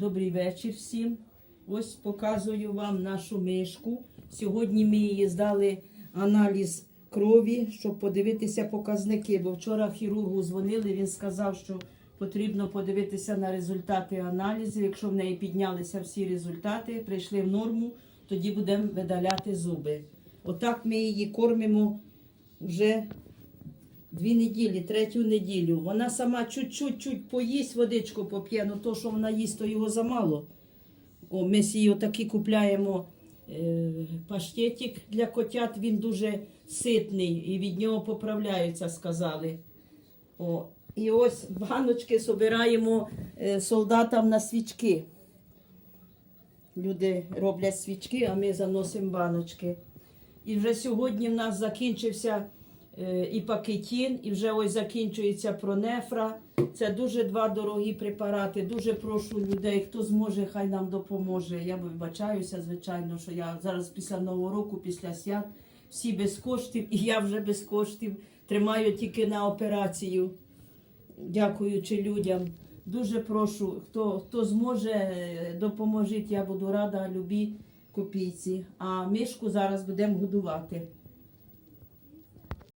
Добрий вечір всім. Ось показую вам нашу мишку. Сьогодні ми її здали аналіз крові, щоб подивитися показники. Бо вчора хірургу дзвонили, він сказав, що потрібно подивитися на результати аналізів. Якщо в неї піднялися всі результати, прийшли в норму, тоді будемо видаляти зуби. Отак ми її кормимо вже Дві неділі, третю неділю. Вона сама чуть-чуть поїсть, водичку поп'є, ну то, що вона їсть, то його замало. О, ми її отакі купляємо е, паштетик для котят, він дуже ситний і від нього поправляються, сказали. О, і ось баночки збираємо е, солдатам на свічки. Люди роблять свічки, а ми заносимо баночки. І вже сьогодні в нас закінчився і пакетін, і вже ось закінчується пронефра. Це дуже два дорогі препарати. Дуже прошу людей, хто зможе, хай нам допоможе. Я вибачаюся, звичайно, що я зараз після Нового року, після свят, всі без коштів, і я вже без коштів тримаю тільки на операцію, дякуючи людям. Дуже прошу, хто, хто зможе, е, допоможіть, я буду рада любій копійці. А мишку зараз будемо годувати.